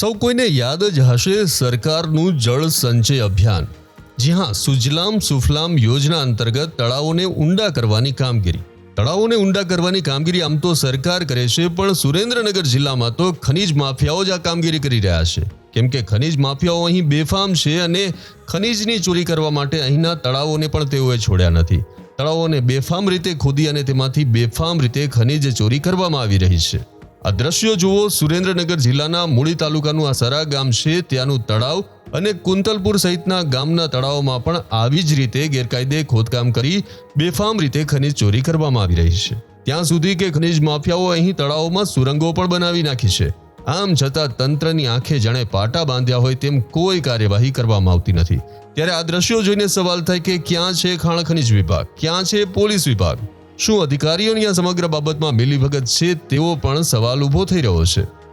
સૌ કોઈને યાદ જ હશે સરકારનું જળ સંચય અભિયાન. જી હા, સુજલામ સુફલામ યોજના અંતર્ગત તળાવોને ઊંડા કરવાની કામગીરી. તળાવોને ઊંડા કરવાની કામગીરી આમ તો સરકાર કરે છે, પણ સુરેન્દ્રનગર જિલ્લામાં તો ખનીજ માફિયાઓ જ આ કામગીરી કરી રહ્યા છે. કેમ કે ખનીજ માફિયાઓ અહીં બેફામ છે અને ખનીજની ચોરી કરવા માટે અહીંના તળાવોને પણ તેઓએ છોડ્યા નથી. તળાવોને બેફામ રીતે ખોદી અને તેમાંથી બેફામ રીતે ખનિજ ચોરી કરવામાં આવી રહી છે. આ દ્રશ્યો જુઓ સુરેન્દ્રનગર જિલ્લાના મૂળી તાલુકાનું આ સરા ગામ છે. ત્યાંનું તળાવ અને કુંતલપુર સહિતના ગામના તળાવોમાં પણ આવી જ રીતે ગેરકાયદે ખોદકામ કરી બેફામ રીતે ખનીજ ચોરી કરવામાં આવી રહી છે. ત્યાં સુધી કે ખનીજ માફિયાઓ અહીં તળાવોમાં સુરંગો પણ બનાવી નાખી છે. આમ છતાં તંત્રની આંખે જાણે પાટા બાંધ્યા હોય તેમ કોઈ કાર્યવાહી કરવામાં આવતી નથી. ત્યારે આ દ્રશ્યો જોઈને સવાલ થાય કે ક્યાં છે ખાણ ખનીજ વિભાગ? ક્યાં છે પોલીસ વિભાગ? શું અધિકારીઓની આ સમગ્ર બાબતમાં મિલીભગત છે તેવો પણ સવાલ ઊભો થઈ રહ્યો છે?